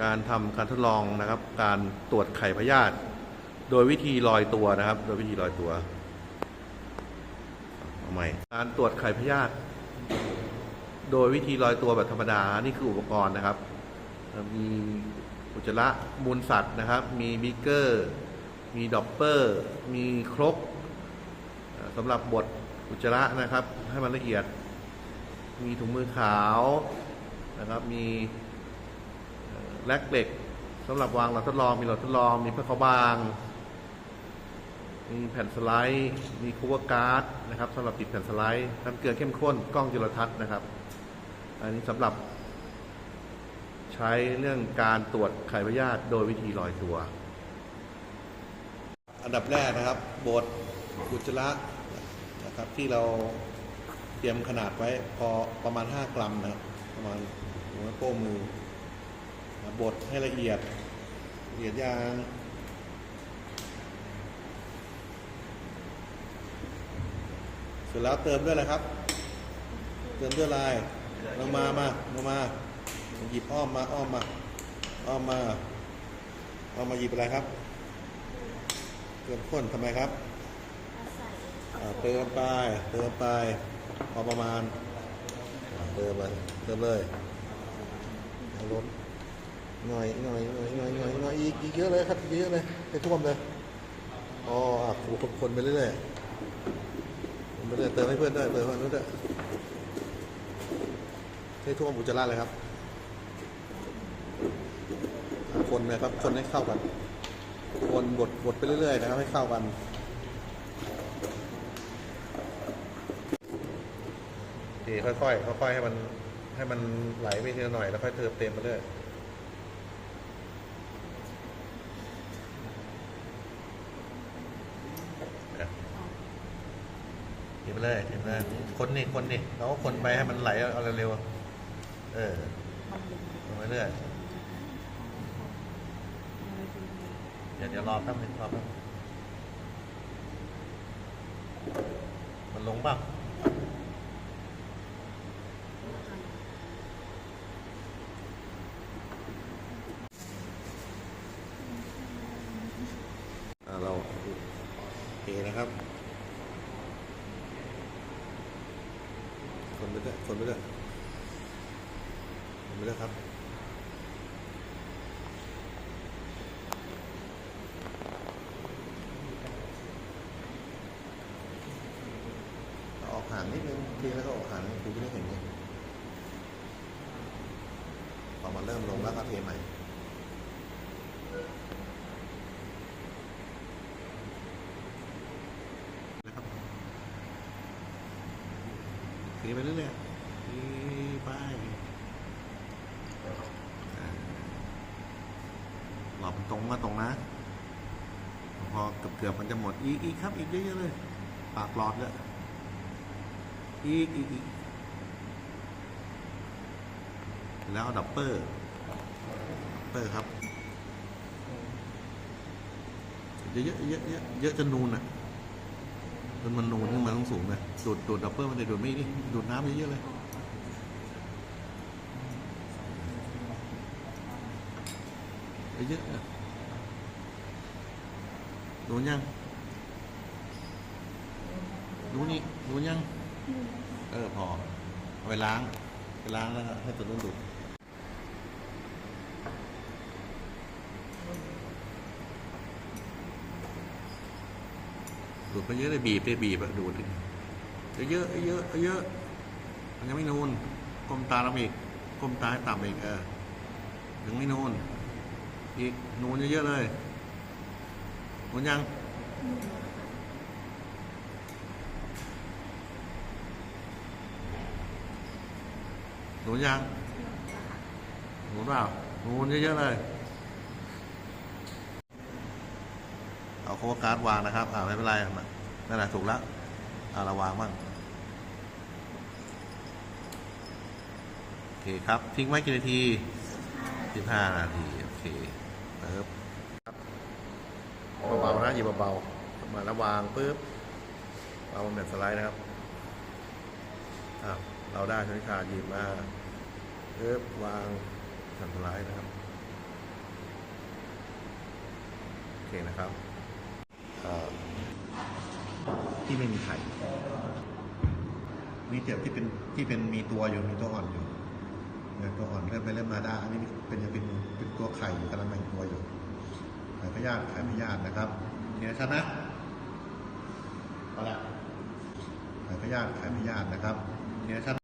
การทำการทดลองนะครับ การตรวจไข่พยาธิโดยวิธีลอยตัวนะครับ โดยวิธีลอยตัวเอาใหม่การตรวจไข่พยาธิโดยวิธีลอยตัวแบบธรรมดานี่คืออุปกรณ์นะครับ มีอุจจาระมูลสัตว์นะครับ มีบิเกอร์ มีดอปเปอร์ มีครกสำหรับบดอุจจาระนะครับ ให้มันละเอียด มีถุงมือขาวนะครับ มี แลกเหล็กสำหรับวางหลอดทดลองมีหลอดทดลองมีผ้าขาวบาง มีแผ่นสไลด์มีคูเวอร์การ์ดนะครับสำหรับติดแผ่นสไลด์น้ำเกลือเข้มข้นกล้องจุลทรรศน์นะครับ อันนี้สำหรับใช้เรื่องการตรวจไขพยาธิโดยวิธีลอยตัว อันดับแรกนะครับบดอุจจาระนะครับที่เราเตรียมขนาดไว้พอประมาณ 5 กรัมนะครับประมาณหัวโป้มือ บดให้ละเอียดละเอียดยางเสร็จแล้วเติมด้วยอะไรครับ เติมด้วยอะไรลงมามาลงมาหยิบอ้อมมาอ้อมมาอ้อมมาอ้อมมาหยิบอะไรครับเติมข้นทำไมครับอ่าเติมไปเติมไปพอประมาณอ่าเติมไปเติมเลยเอาล้น หน่อยหน่อยหน่อยหน่อยหน่อยหน่อยอีกอีกเยอะเลยครับเยอะเลยไปท่วมเลยอ๋ออะคนคนไปเรื่อยๆคนไปเรื่อยเติมให้เพื่อนด้วยเติมให้เพื่อนด้วยให้ท่วมอุจจาระเลยครับคนนะครับ คนให้เข้ากันคนบดบดไปเรื่อยๆนะครับให้เข้ากันโอเคค่อยๆค่อยๆให้มันให้มันไหลไปทีละหน่อยแล้วค่อยเติมเต็มไปเรื่อย เทไปเลยเทไปเลยคนนี่คนนี่เราก็คนไปให้มันไหลเอาเร็วๆเออลงไปเรื่อยเดี๋ยวเดี๋ยวรอแป๊บนึงรอแป๊บนึงมันลงป่ะอ่าเราโอเคนะครับ คน ไปด้วยคนไปด้วยคนไปด้วยครับออกห่างนิดนึงทีแล้วก็ออกห่างคุณจะได้เห็นไงพอมาเริ่มลงแล้วก็เทใหม่นะครับ เทไปเรื่อยๆเทไปหลอบมันตรงก็ตรงนะ พอเกือบๆมันจะหมด อีกอีกครับ อีกเยอะๆเลย ปากหลอดเลยอีกอีกอีกแล้วดับเปอร์ดับเปอร์ครับ เยอะเยอะเยอะเยอะเยอะจนนูนอะ จนมันนูนขึ้นมาต้องสูงเลยดูดดูดดับเปอร์มันจะดูดไม่ดิดูดน้ำเยอะๆเลยเยอะๆอะดูยังดูนี่ดูยัง เออพอ เอาไปล้าง ไปล้างแล้วให้ตัวนู้นดู ดูดไปเยอะเลยบีบเลยบีบอะดูดเยอะเยอะเยอะมันยังไม่นูนก้มตาลงอีกก้มตาให้ต่ำอีกเออยังไม่นูนอีกนูนเยอะๆเลยนูนยังนูนยังนูนเปล่านูนเยอะๆเลย เอาโค้ดการ์ดวางนะครับ อ่าไม่เป็นไรนั่นแหละถูกแล้วอ่าเราวางบ้างโอเคครับ ทิ้งไว้กี่นาทีสิบห้านาทีโอเคเปิบครับเบาๆนะหยิบเบาๆมาแล้ววางปุ๊บวางบนแผ่นสไลด์นะครับอ่าเราได้ชนิชาหยิบมาเอ๊บวางแผ่นสไลด์นะครับโอเคนะครับเอ่อ ที่ไม่มีไข่ มีเจ็บที่เป็นที่เป็นมีตัวอยู่มีตัวอ่อนอยู่นะตัวอ่อนเริ่มไปเริ่มมาได้อันนี้เป็นยังเป็นเป็นตัวไข่อยู่กำลังมาอีกตัวอยู่ไข่พยาธิไข่พยาธินะครับเนี่ยชัดนะเอาละไข่พยาธิไข่พยาธินะครับเนี่ยชัด